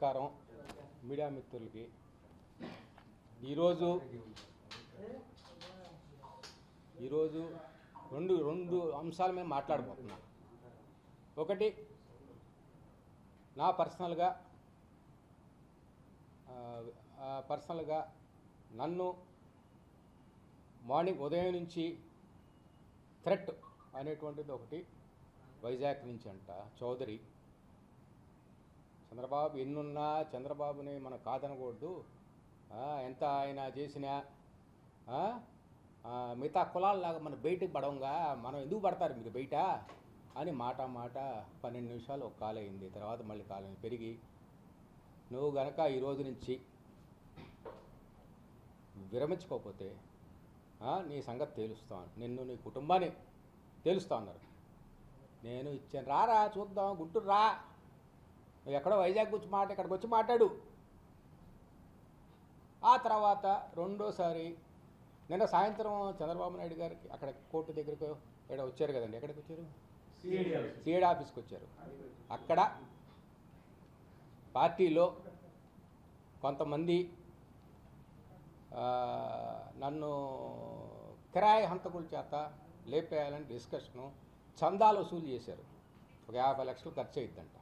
నమస్కారం మీడియా మిత్రులకి. ఈరోజు ఈరోజు రెండు రెండు అంశాల మీద మాట్లాడబోతున్నా. ఒకటి నా పర్సనల్గా పర్సనల్గా నన్ను మార్నింగ్ ఉదయం నుంచి థ్రెట్ అనేటువంటిది ఒకటి వైజాగ్ నుంచి అంట చౌదరి. చంద్రబాబు ఎన్నున్నా చంద్రబాబుని మనం కాదనకూడదు. ఎంత ఆయన చేసినా మిగతా కులాలలాగా మనం బయటకు పడంగా మనం ఎందుకు పడతారు మీరు బయట? అని మాట మాట పన్నెండు నిమిషాలు ఒక కాల్ అయింది. తర్వాత మళ్ళీ కాలం పెరిగి నువ్వు గనక ఈరోజు నుంచి విరమించుకోకపోతే నీ సంగతి తేలుస్తాను. నిన్ను నీ కుటుంబాన్ని తేలుస్తా అన్నారు. నేను ఇచ్చాను రారా చూద్దాం గుంటూరు రా నువ్వు ఎక్కడో వైజాగ్ వచ్చి మాట ఇక్కడికి వచ్చి మాట్లాడు. ఆ తర్వాత రెండోసారి నిన్న సాయంత్రం చంద్రబాబు నాయుడు గారికి అక్కడ కోర్టు దగ్గరకు ఇక్కడ వచ్చారు కదండి. ఎక్కడికి వచ్చారు? సిఐడి ఆఫీస్కి వచ్చారు. అక్కడ పార్టీలో కొంతమంది నన్ను కిరాయి హంతకుల చేత లేపేయాలని డిస్కషను చందాలు వసూలు చేశారు. ఒక యాభై లక్షలు ఖర్చు అయ్యిద్దంట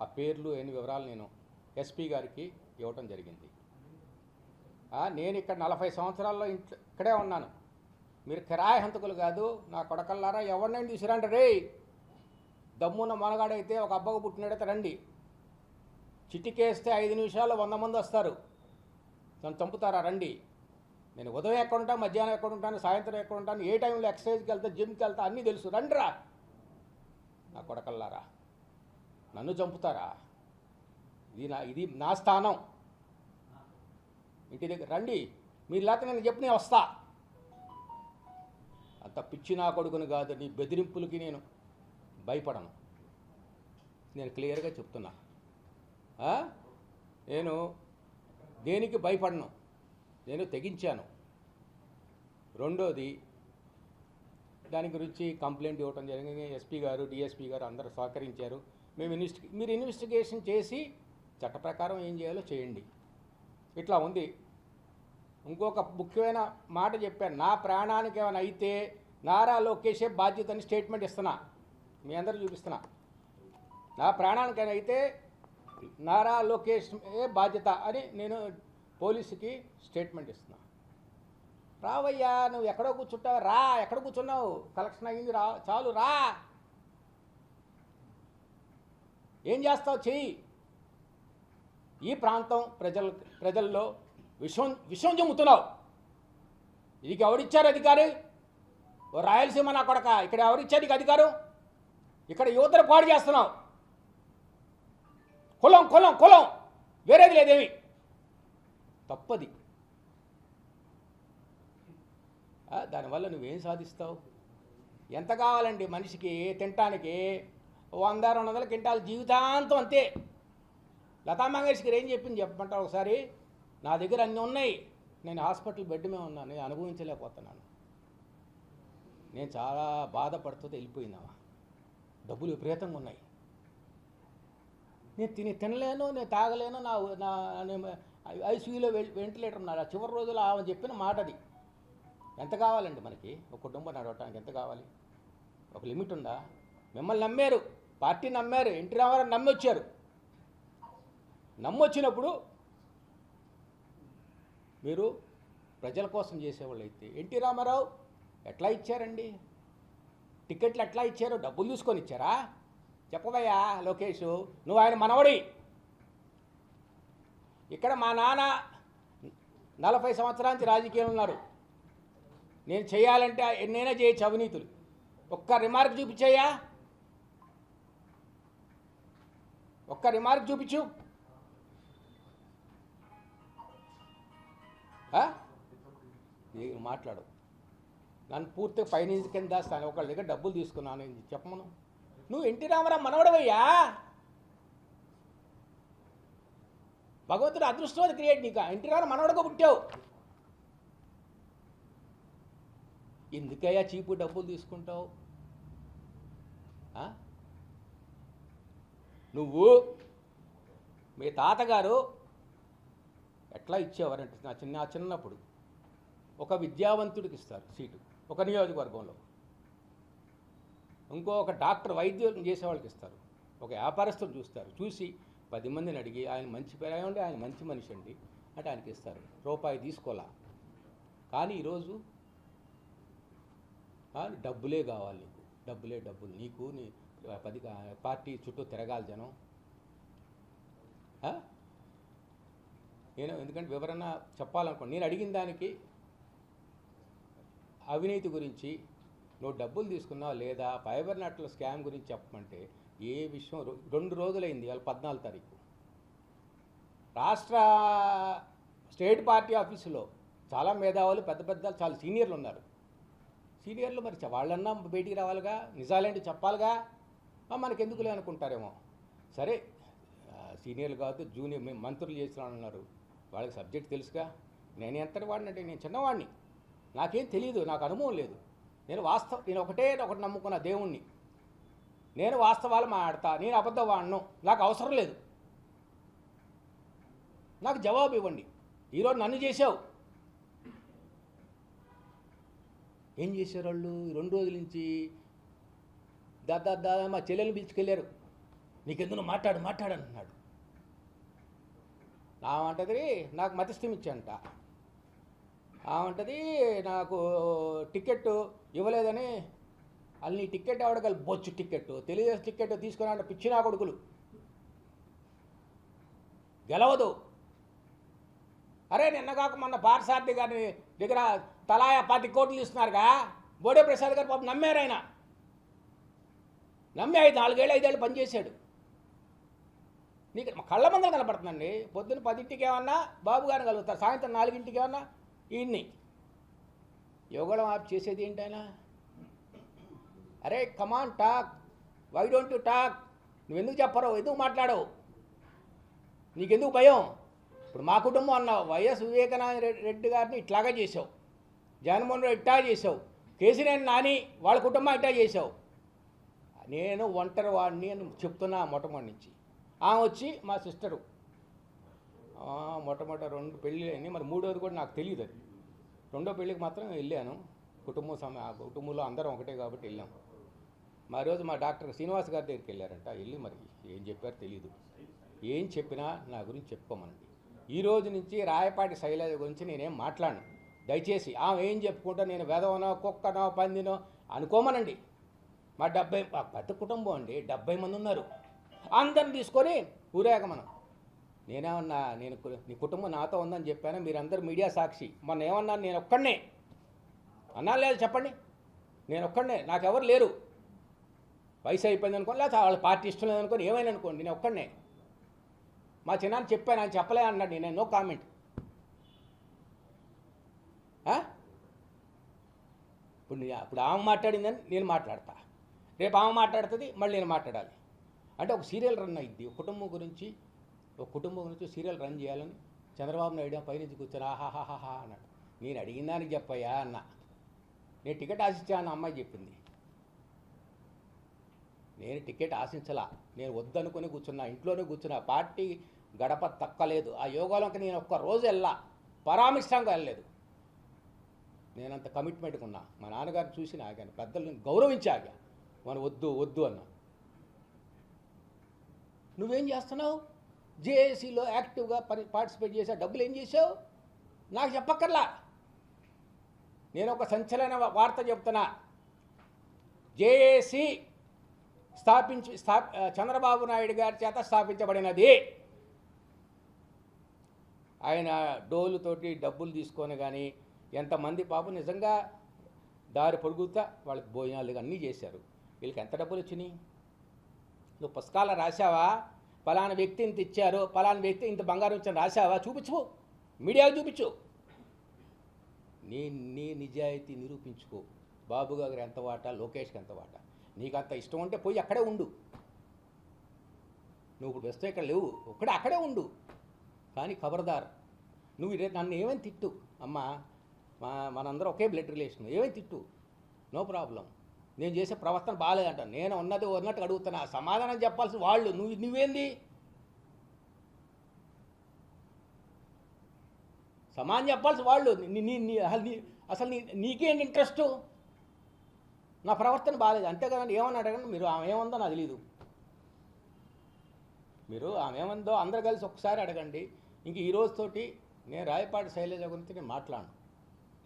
ఆ పేర్లు ఎన్ని వివరాలు నేను ఎస్పీ గారికి ఇవ్వటం జరిగింది. నేను ఇక్కడ నలభై సంవత్సరాల్లో ఇంట్లో ఇక్కడే ఉన్నాను. మీరు కిరాయి హంతకులు కాదు నా కొడకల్లారా ఎవరినైనా తీసుకురండి. రే దమ్మున్న మనగాడైతే ఒక అబ్బకు పుట్టినడైతే రండి. చిటికేస్తే ఐదు నిమిషాలు వంద మంది వస్తారు. నన్ను చంపుతారా? రండి. నేను ఉదయం ఎక్కడ ఉంటాను మధ్యాహ్నం ఎక్కడ ఉంటాను సాయంత్రం ఎక్కడ ఉంటాను ఏ టైంలో ఎక్సర్సైజ్కి వెళ్తా జిమ్కి వెళ్తా అన్నీ తెలుసు. రండిరా. నా కొడకల్లారా? నన్ను చంపుతారా? ఇది నా ఇది నా స్థానం. ఇంటి దగ్గర రండి. మీరు లేకపోతే నేను చెప్పి నేను వస్తా. అంత పిచ్చి నా కొడుకుని కాదు నీ బెదిరింపులకి నేను భయపడను. నేను క్లియర్గా చెప్తున్నా. నేను దేనికి భయపడను? నేను తెగించాను. రెండోది దాని గురించి కంప్లైంట్ ఇవ్వటం జరిగింది. ఎస్పీ గారు డిఎస్పీ గారు అందరూ సహకరించారు. మేము ఇన్వెస్టి మీరు ఇన్వెస్టిగేషన్ చేసి చట్ట ప్రకారం ఏం చేయాలో చేయండి. ఇట్లా ఉంది. ఇంకొక ముఖ్యమైన మాట చెప్పాను నా ప్రాణానికి ఏమైనా అయితే నారా లోకేషే బాధ్యత అని స్టేట్మెంట్ ఇస్తున్నా. మీ అందరూ చూపిస్తున్నా. నా ప్రాణానికైనా అయితే నారా లోకేష్ ఏ బాధ్యత అని నేను పోలీసుకి స్టేట్మెంట్ ఇస్తున్నా. రావయ్యా నువ్వు ఎక్కడో కూర్చుంటావు రా ఎక్కడ కూర్చున్నావు? కలెక్షన్ అయ్యింది రా చాలు రా. ఏం చేస్తావు చెయ్యి. ఈ ప్రాంతం ప్రజల ప్రజల్లో విషం విషం చెమ్ముతున్నావు ఇది ఎవరిచ్చారు అధికారి? ఓ రాయలసీమ నా కొడక. ఇక్కడ ఎవరిచ్చారు నీకు అధికారం? ఇక్కడ యువతను పాడు చేస్తున్నావు. కులం కులం కులం. వేరేది లేదేమి? తప్పది. దానివల్ల నువ్వేం సాధిస్తావు? ఎంత కావాలండి మనిషికి? తినటానికి? వంద రెండు వందల క్వింటాలు జీవితాంతం అంతే. లతా మంగేష్కర్ ఏం చెప్పింది చెప్పమంటారు ఒకసారి? నా దగ్గర అన్నీ ఉన్నాయి. నేను హాస్పిటల్ బెడ్ మీద ఉన్నాను నేను అనుభవించలేకపోతున్నాను. నేను చాలా బాధపడుతూ వెళ్ళిపోయిందామా డబ్బులు విపరీతంగా ఉన్నాయి. నేను తిని తినలేను నేను తాగలేను నా నా ఐసీయూలో వెంటిలేటర్ ఉన్నారు ఆ చివరి రోజుల్లో ఆమె చెప్పిన మాట అది. ఎంత కావాలండి మనకి? ఒక కుటుంబం నడవటానికి ఎంత కావాలి? ఒక లిమిట్ ఉందా? మిమ్మల్ని నమ్మారు. పార్టీ నమ్మారు ఎన్టీ రామారావు నమ్మి వచ్చారు నమ్మొచ్చినప్పుడు మీరు ప్రజల కోసం చేసేవాళ్ళు అయితే ఎన్టీ రామారావు ఎట్లా ఇచ్చారండి? టికెట్లు ఎట్లా ఇచ్చారు? డబ్బులు తీసుకొని ఇచ్చారా? చెప్పవయ్యా లోకేష్ నువ్వు ఆయన మనవడి. ఇక్కడ మా నాన్న నలభై సంవత్సరానికి రాజకీయాలు ఉన్నారు. నేను చేయాలంటే ఎన్నైనా చేయొచ్చు అవినీతులు ఒక్క రిమార్క్ చూపించాయా ఒక్క రిమార్క్ చూపించు. మాట్లాడు. నన్ను పూర్తిగా పైనుంచి కింద దాస్తాను ఒకళ్ళ దగ్గర డబ్బులు తీసుకున్నాను ఇది చెప్పమను నువ్వు ఎన్టీ రామారావు మనవడవయ్యా? భగవంతుడు అదృష్టం క్రియేట్ నీకు? ఎన్టీ రామారావు మనవడగా పుట్టావు. ఎందుకయ్యా చీపు డబ్బులు తీసుకుంటావు? నువ్వు మీ తాతగారు ఎట్లా ఇచ్చేవారంటే నా చిన్న చిన్నప్పుడు ఒక విద్యావంతుడికి ఇస్తారు సీటు ఒక నియోజకవర్గంలో. ఇంకో ఒక డాక్టర్ వైద్యం చేసేవాళ్ళకి ఇస్తారు. ఒక వ్యాపారస్తులు చూస్తారు చూసి పది మందిని అడిగి ఆయన మంచి పేరు ఆయన మంచి మనిషి అండి అంటే ఆయనకి ఇస్తారు. రూపాయి తీసుకోవాలా కానీ ఈరోజు డబ్బులే కావాలి నీకు. డబ్బులే డబ్బులు. నీకు నీ పది పార్టీ చుట్టూ తిరగాలి జనం. నేను ఎందుకంటే వివరణ చెప్పాలనుకో నేను అడిగిన దానికి అవినీతి గురించి నువ్వు డబ్బులు తీసుకున్నావు లేదా ఫైబర్ నెట్ల స్కామ్ గురించి చెప్పమంటే ఏ విషయం రెండు రోజులైంది వాళ్ళ పద్నాలుగు తారీఖు. రాష్ట్ర స్టేట్ పార్టీ ఆఫీసులో చాలా మేధావులు పెద్ద పెద్ద చాలా సీనియర్లు ఉన్నారు. సీనియర్లు మరి వాళ్ళన్నా బయటికి రావాలిగా నిజాలేంటి చెప్పాలిగా? మనకెందుకులే అనుకుంటారేమో. సరే సీనియర్లు కాదు జూనియర్ మేము మంత్రులు చేసిన ఉన్నారు వాళ్ళకి సబ్జెక్ట్ తెలుసుగా? నేను ఎంతటి వాడినంటే నేను చిన్నవాడిని. నాకేం తెలియదు నాకు అనుభవం లేదు. నేను వాస్తవ నేను ఒకటే ఒకటి నమ్ముకున్న దేవుణ్ణి. నేను వాస్తవాలు మాట్లాడతా నేను అబద్ధం వాడను నాకు అవసరం లేదు. నాకు జవాబు ఇవ్వండి. ఈరోజు నన్ను చేసావు ఏం చేశారు వాళ్ళు? రెండు రోజుల నుంచి దాదా దాదా మా చెల్లెల్ని పిలుచుకెళ్ళారు. నీకెందుకు మాట్లాడు మాట్లాడు అంటున్నాడు ఆమంటది నాకు మతిస్థం ఇచ్చంట. ఆమంటది నాకు టికెట్ ఇవ్వలేదని. వాళ్ళు నీ టికెట్ ఎవడగల బొచ్చు టికెట్ తెలియజేసి టికెట్ తీసుకుని అంటే పిచ్చినా కొడుకులు. గెలవదు. అరే నిన్న కాక మొన్న పార్సార్థి గారి దగ్గర తలా పది కోట్లు ఇస్తున్నారుగా. బోడే ప్రసాద్ గారు పాపం నమ్మారు ఆయన. నమ్మి ఐదు నాలుగేళ్ళు ఐదేళ్ళు పనిచేశాడు నీకు మా కళ్ళ మందలు కనపడుతుందండి. పొద్దున్న పదింటికి ఏమన్నా బాబు గారిని కలుగుతారు. సాయంత్రం నాలుగింటికి ఏమన్నా ఈయన్ని యోగడం ఆప్ చేసేది ఏంటి ఆయన? అరే come on talk why don't you talk నువ్వెందుకు చెప్పరు? ఎందుకు మాట్లాడవు? నీకెందుకు భయం? ఇప్పుడు మా కుటుంబం అన్నావు. వైఎస్ వివేకానంద రెడ్డి రెడ్డి గారిని ఇట్లాగా చేసావు జగన్మోహన్ రెడ్డి ఇట్టా చేసావు కేసీనేని నాని వాళ్ళ కుటుంబం ఇట్టా చేసావు నేను ఒంటరి వాడిని అని చెప్తున్నా మొట్టమొదటి నుంచి. ఆమె వచ్చి మా సిస్టరు. మొట్టమొదటి రెండు పెళ్ళి అయినాయి. మరి మూడోది కూడా నాకు తెలియదు అది. రెండో పెళ్ళికి మాత్రం వెళ్ళాను. కుటుంబం సమ కుటుంబంలో అందరం ఒకటే కాబట్టి వెళ్ళాం. మా రోజు మా డాక్టర్ శ్రీనివాస్ గారి దగ్గరికి వెళ్ళారంట. వెళ్ళి మరి ఏం చెప్పారో తెలియదు ఏం చెప్పినా నా గురించి చెప్పుకోమనండి. ఈ రోజు నుంచి రాయపాటి శైలజ గురించి నేనేం మాట్లాడను. దయచేసి ఆమె ఏం చెప్పుకుంటా నేను వెదవనో కుక్కనో పందినో అనుకోమనండి. మా డెబ్బై పెద్ద కుటుంబం అండి డెబ్బై మంది ఉన్నారు. అందరిని తీసుకొని ఊరేగ మనం నేనేమన్నా నేను నీ కుటుంబం నాతో ఉందని చెప్పాను? మీరందరూ మీడియా సాక్షి. మొన్న ఏమన్నా నేను ఒక్కడనే. అన్నా లేదు చెప్పండి. నేను ఒక్కడనే. నాకెవరు లేరు. వయసు అయిపోయింది అనుకోండి లేకపోతే వాళ్ళ పార్టీ ఇష్టం లేదనుకోని ఏమైనా అనుకోండి నేను ఒక్కడనే. మా చిన్నాన్ని చెప్పాను ఆయన చెప్పలే అన్నాడు నేను. No comment. ఇప్పుడు ఇప్పుడు ఆమె మాట్లాడిందని నేను మాట్లాడతా. రేపు ఆమె మాట్లాడుతుంది మళ్ళీ నేను మాట్లాడాలి. అంటే ఒక సీరియల్ రన్ అయింది. ఒక కుటుంబం గురించి ఒక కుటుంబం గురించి సీరియల్ రన్ చేయాలని చంద్రబాబు నాయుడు పైనుంచి కూర్చొని ఆహాహాహా అన్నాడు. నేను అడిగిన దానికి చెప్పయ్యా అన్న. నేను టికెట్ ఆశించా అన్న అమ్మాయి చెప్పింది. నేను టికెట్ ఆశించలా. నేను వద్దనుకొని కూర్చున్నా ఇంట్లోనే కూర్చున్నా. పార్టీ గడప తక్కలేదు. ఆ యోగాలోకి నేను ఒక్క రోజు వెళ్ళా. పరామిష్టంగా వెళ్ళలేదు. నేనంత కమిట్మెంట్గా ఉన్నా. మా నాన్నగారిని చూసి ఆగాను పెద్దలను గౌరవించి ఆగాను మనం వద్దు వద్దు అన్నా. నువ్వేం చేస్తున్నావు? జేఏసీలో యాక్టివ్గా పని పార్టిసిపేట్ చేసావు డబ్బులు ఏం చేసావు? నాకు చెప్పక్కర్లా. నేను ఒక సంచలన వార్త చెప్తున్నా. జేఏసీ స్థాపించి స్థా చంద్రబాబు నాయుడు గారి చేత స్థాపించబడినది. ఆయన డోలుతోటి డబ్బులు తీసుకొని కానీ ఎంతమంది పాపం నిజంగా దారి పొడుగుతా వాళ్ళకి భోజనాలు అన్నీ చేశారు. వీళ్ళకి ఎంత డబ్బులు వచ్చినాయి? నువ్వు పుస్తకాలు రాసావా పలానా వ్యక్తి ఇంత ఇచ్చారు పలానా వ్యక్తి ఇంత బంగారం ఇచ్చాను రాసావా చూపించు. మీడియాకు చూపించు. నీ నీ నిజాయితీ నిరూపించుకో. బాబు గారు ఎంత వాటా లోకేష్కి ఎంత వాటా? నీకు అంత ఇష్టం ఉంటే పోయి అక్కడే ఉండు. నువ్వు ఇప్పుడు వస్తే ఇక్కడ లేవు. ఒక్కడే అక్కడే ఉండు. కానీ ఖబర్దార్. నువ్వు నన్ను ఏమని తిట్టు? అమ్మా మా మనందరం ఒకే బ్లడ్ రిలేషన్ ఏమని తిట్టు? నో ప్రాబ్లం నేను చేసే ప్రవర్తన బాగాలేదంట నేను ఉన్నది ఉన్నట్టు అడుగుతున్నా. సమాధానం చెప్పాల్సి వాళ్ళు నువ్వు నువ్వేంది? సమాధానం చెప్పాల్సి వాళ్ళు నీ అసలు నీ నీకేంటి ఇంట్రెస్ట్ నా ప్రవర్తన బాగాలేదు. అంతే కదండి ఏమని అడగండి మీరు ఆమె ఏముందో నాకు తెలీదు. మీరు ఆమె ఏమందో అందరు కలిసి ఒకసారి అడగండి. ఇంక ఈ రోజుతోటి నేను రాయపాటి శైలజ గురించి నేను మాట్లాడను.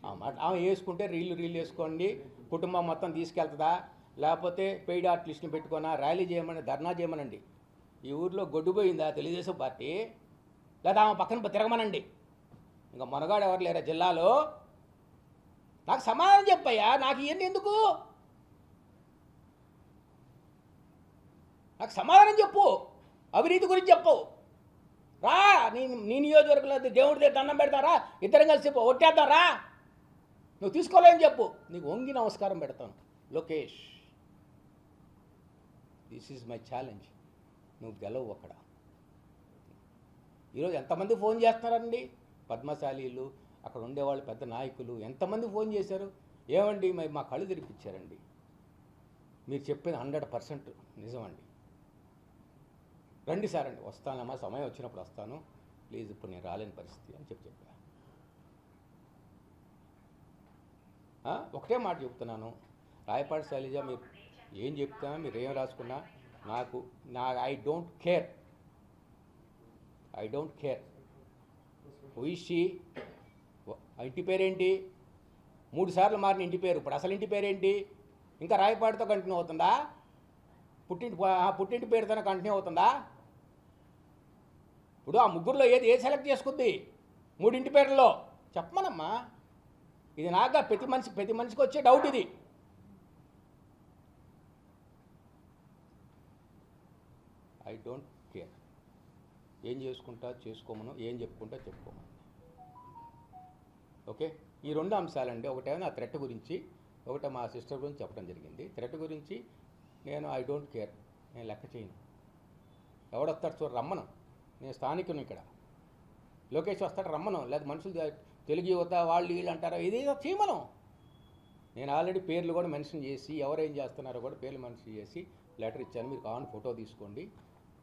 ఆ మాట ఆమె వేసుకుంటే రీళ్ళు రీళ్ళు వేసుకోండి. కుటుంబం మొత్తం తీసుకెళ్తుందా? లేకపోతే పెయిడ్ ఆర్టిస్ట్ని పెట్టుకున్నా ర్యాలీ చేయమని ధర్నా చేయమనండి. ఈ ఊర్లో గొడ్డుపోయిందా తెలుగుదేశం పార్టీ? లేదా ఆమె పక్కన తిరగమనండి. ఇంకా మనగాడు ఎవరు లేరా జిల్లాలో? నాకు సమాధానం చెప్పయ్యా నాకు ఇవన్నీ ఎందుకు? నాకు సమాధానం చెప్పు అవినీతి గురించి చెప్పు. రా నీ నీ నియోజకవర్గంలో దేవుడి దగ్గర దండం పెడతారా? ఇద్దరం కలిసి ఒట్టేద్దాం రా. నువ్వు తీసుకోలేని చెప్పు. నీకు వంగి నమస్కారం పెడతాను. Lokesh this is my challenge నువ్వు గెలవు అక్కడ. ఈరోజు ఎంతమంది ఫోన్ చేస్తున్నారండి? పద్మశాలీలు అక్కడ ఉండేవాళ్ళు పెద్ద నాయకులు ఎంతమంది ఫోన్ చేశారు? ఏమండి మరి మా కళ్ళు తెరిపించారండి. మీరు చెప్పిన హండ్రెడ్ పర్సెంట్ నిజమండి. రండి సార్ అండి వస్తానమ్మా సమయం వచ్చినప్పుడు వస్తాను. ప్లీజ్ ఇప్పుడు నేను రాలేని పరిస్థితి అని చెప్పి చెప్పాను ఆ, ఒకటే మాట చెప్తున్నాను. రాయపాటి శైలజ మీరు ఏం చెప్తున్నా మీరు ఏం రాసుకున్నా నాకు నా I don't care I don't care ఉయిషి ఇంటి పేరేంటి? మూడు సార్లు మారిన ఇంటి పేరు. ఇప్పుడు అసలు ఇంటి పేరేంటి? ఇంకా రాయపాటితో కంటిన్యూ అవుతుందా? పుట్టింటి ఆ పుట్టింటి పేరుతోనే కంటిన్యూ అవుతుందా? ఇప్పుడు ఆ ముగ్గురులో ఏది ఏ సెలెక్ట్ చేసుకుంది? మూడింటి పేర్లలో. చెప్పమనమ్మా. ఇది నాగా ప్రతి మనిషి ప్రతి మనిషికి వచ్చే డౌట్ ఇది. ఐ డోంట్ కేర్ ఏం చేసుకుంటా? చేసుకోమను. ఏం చెప్పుకుంటా? చెప్పుకోమను. ఓకే? ఈ రెండు అంశాలండి. ఒకటేమో నా థ్రెట్ గురించి ఒకటే మా సిస్టర్ గురించి చెప్పడం జరిగింది. థ్రెట్ గురించి నేను ఐ డోంట్ కేర్ నేను లెక్క చేయను. ఎవడొస్తాడు చూడ రమ్మను. నేను స్థానికుని ఇక్కడ. లోకేష్ వస్తాడు రమ్మను. లేదా మనుషులు తెలుగు యువత వాళ్ళు వీళ్ళు అంటారు. ఇదేదో చేయమను నేను ఆల్రెడీ పేర్లు కూడా మెన్షన్ చేసి ఎవరేం చేస్తున్నారో కూడా పేర్లు మెన్షన్ చేసి లెటర్ ఇచ్చాను. మీరు కావాలని ఫోటో తీసుకోండి.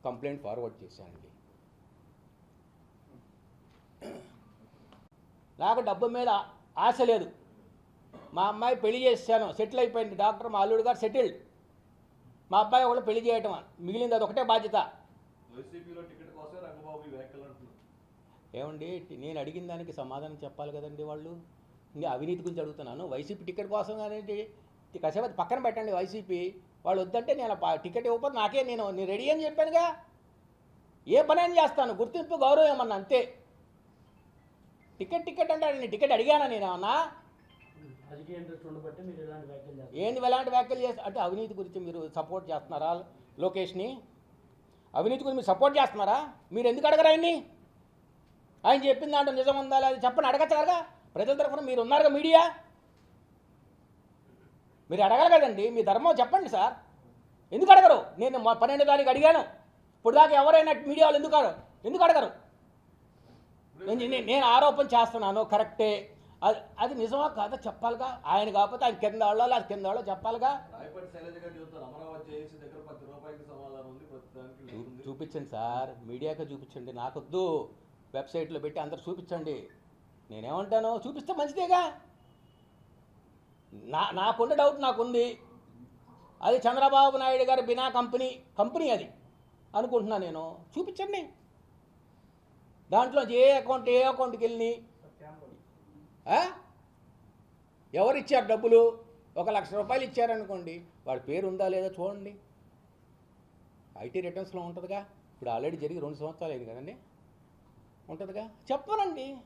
కంప్లైంట్ ఫార్వర్డ్ చేశానండి. నాకు డబ్బు మీద ఆశ లేదు. మా అమ్మాయి పెళ్ళి చేశాను. సెటిల్ అయిపోయింది. డాక్టర్ మా అల్లుడు గారు సెటిల్డ్. మా అబ్బాయి ఒకళ్ళు పెళ్ళి చేయటం. మిగిలింది అది ఒకటే బాధ్యత. ఏమండి నేను అడిగిన దానికి సమాధానం చెప్పాలి కదండి వాళ్ళు? ఇంకా అవినీతి గురించి అడుగుతున్నాను. వైసీపీ టికెట్ కోసం అనేది కసేపు అది పక్కన పెట్టండి వైసీపీ. వాళ్ళు వద్దంటే నేను టికెట్ ఇవ్వకపోతే నాకే నేను నేను రెడీ అని చెప్పానుగా. ఏ పని అయినా చేస్తాను? గుర్తింపు గౌరవం ఏమన్నా అంతే. టికెట్ టికెట్ అంటే నేను టికెట్ అడిగానా నేను ఏమన్నా? ఏంది ఎలాంటి వ్యాఖ్యలు చేస్తా అంటే అవినీతి గురించి మీరు సపోర్ట్ చేస్తున్నారా లోకేష్ని? అవినీతి గురించి మీరు సపోర్ట్ చేస్తున్నారా? మీరు ఎందుకు అడగరా ఆయన చెప్పిన దాంట్లో నిజం ఉందా లేదా చెప్పండి అడగచ్చు కదా ప్రజల తరఫున మీరు ఉన్నారుగా మీడియా? మీరు అడగాలి కదండి మీ ధర్మం చెప్పండి సార్. ఎందుకు అడగరు? నేను పన్నెండు తారీఖు అడిగాను. ఇప్పుడు దాకా ఎవరైనా మీడియా వాళ్ళు ఎందుకు అడగరు? ఎందుకు అడగరు? నేను ఆరోపణ చేస్తున్నాను కరెక్టే. అది అది నిజమా కాదా చెప్పాలిగా? ఆయన కాకపోతే ఆయన కింద వాళ్ళో లేదా కింద వాళ్ళో చెప్పాలిగా. చూపించండి సార్. మీడియాకే చూపించండి నాకొద్దు. వెబ్సైట్లో పెట్టి అందరు చూపించండి. నేనేమంటాను? చూపిస్తే మంచిదేగా? నా నాకున్న డౌట్ నాకుంది. అది చంద్రబాబు నాయుడు గారి బినా కంపెనీ కంపెనీ అది అనుకుంటున్నా నేను. చూపించండి. దాంట్లో ఏ అకౌంట్ ఏ అకౌంట్కి వెళ్ళి ఎవరిచ్చారు ఎవరు ఇచ్చారు డబ్బులు? ఒక లక్ష రూపాయలు ఇచ్చారనుకోండి వాడి పేరు ఉందా లేదా చూడండి. ఐటీ రిటర్న్స్లో ఉంటుందిగా. ఇప్పుడు ఆల్రెడీ జరిగి రెండు సంవత్సరాలు అయింది కదండి. ఉంటుందిగా? చెప్పనండి.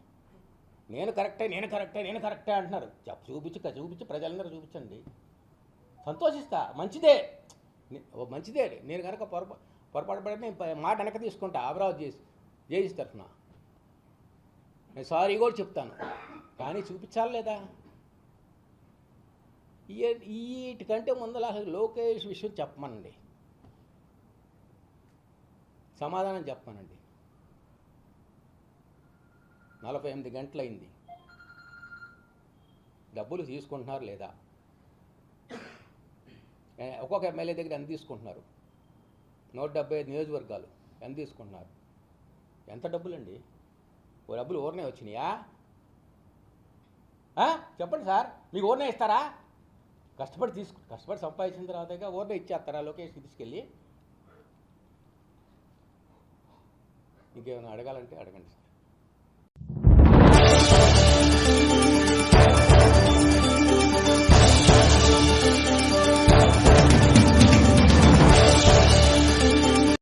నేను కరెక్టే నేను కరెక్టే నేను కరెక్టే అంటున్నారు. చెప్ప చూపించి చూపించి ప్రజలందరూ చూపించండి. సంతోషిస్తా. మంచిదే. ఓ మంచిదే నేను కనుక పొరపా పొరపాటు పడితే నేను మాట వెనక తీసుకుంటా అమరావతి చేసి జేఈసీ తరఫున. నేను సారీ కూడా చెప్తాను. కానీ చూపించాలి లేదా? వీటికంటే ముందర అసలు లోకేష్ విషయం చెప్పమనండి సమాధానం చెప్పమనండి. నలభై ఎనిమిది గంటలైంది. డబ్బులు తీసుకుంటున్నారు లేదా? ఒక్కొక్క ఎమ్మెల్యే దగ్గర ఎంత తీసుకుంటున్నారు? నూట డెబ్బై ఐదు నియోజకవర్గాలు ఎంత తీసుకుంటున్నారు? ఎంత డబ్బులండి? ఓ డబ్బులు ఊరనే వచ్చినాయా? చెప్పండి సార్ మీకు ఊరనే ఇస్తారా? కష్టపడి తీసుకు కష్టపడి సంపాదించిన తర్వాత ఊరనే ఇచ్చేస్తారా లోకేష్కి తీసుకెళ్ళి? ఇంకేమైనా అడగాలంటే అడగండి సార్.